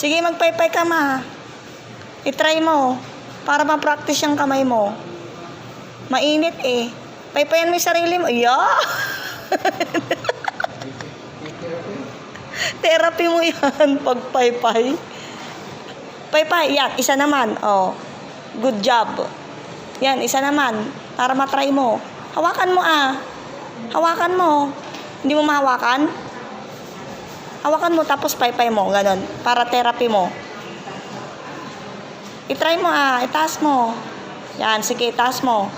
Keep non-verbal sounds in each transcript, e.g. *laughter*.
Sige, magpaypay ka ma. I-try mo. Para ma-practice yung kamay mo. Mainit eh. Paypayan mo yung sarili mo. Yeah! *laughs* Therapy mo yan pag paypay. Paypay, yan. Isa naman. Oh. Good job. Yan, isa naman. Para matry mo. Hawakan mo ah. Hawakan mo. Hindi mo mahawakan? Hawakan mo tapos paypay mo. Ganon. Para therapy mo. I-try mo ah. Itaas mo. Yan. Sige, itaas mo.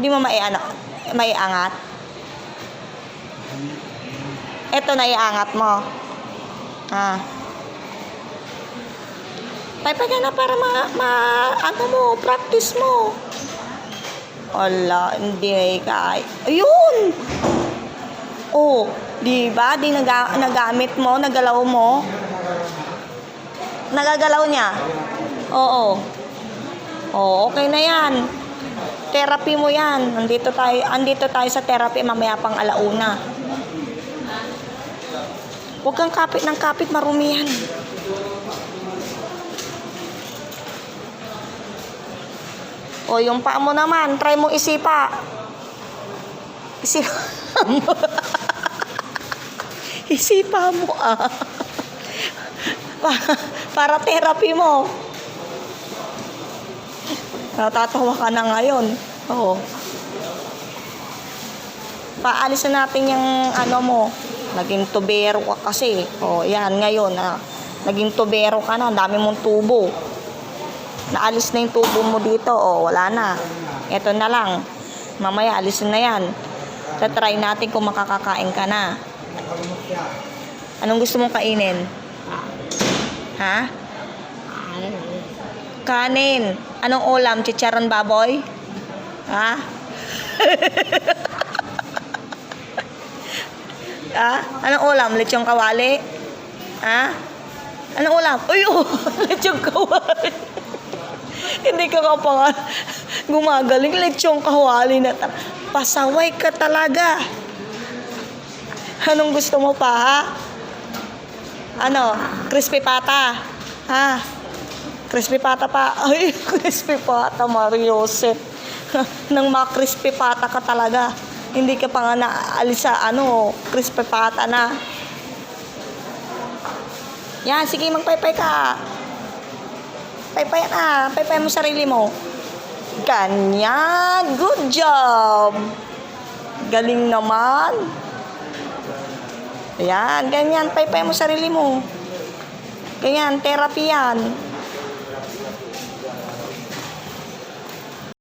Hindi mo maiano, maiangat. Ito na iangat mo. Ah. Paypay ka na para ma, ma ano mo, practice mo. Wala, hindi ka. Ayun! Oh, di ba? Di naga, nagamit mo, nagalaw mo. Nagagalaw niya. Oo. Oh, okay na yan. Therapy mo yan. Andito tayo, andito tayo sa therapy mamaya pang alauna. Huwag kang kapit ng kapit, marumihan. O, yung paa mo naman, try mo isipa. Isipa. *laughs* isipa mo, ah. Pa- para therapy mo. Natatawa ka na ngayon. Oo. Paalis na natin yung ano mo. Naging tubero ka kasi. O, yan, ngayon. Ah, naging tubero ka na. Ang dami mong tubo. Naalis na yung tubo mo dito. O, wala na. Ito na lang. Mamaya, alisin na yan. Tatry natin kung makakakain ka na. Anong gusto mong kainin? Ha? Kanin. Anong ulam? Chicharon baboy? Ha? ha? Anong ulam? Lechong kawali? Ha? Anong ulam? Uy, oh, *laughs* lechong kawali. Hindi ka ka pa gumagaling. Lechong kawali na. Pasaway ka talaga. Anong gusto mo pa, ha? Ano? Crispy pata? Ha? Crispy pata pa. *laughs* Ay, crispy pata, Mario Joseph. *laughs* Nang ma-crispy pata ka talaga. Hindi ka pa nga naalis ano, crispy pata na. Yan, sige, magpaypay ka. Paypay na. Paypay mo sarili mo. Ganyan. Good job. Galing naman. Ayan, ganyan. Paypay mo sarili mo. Ganyan, therapy yan.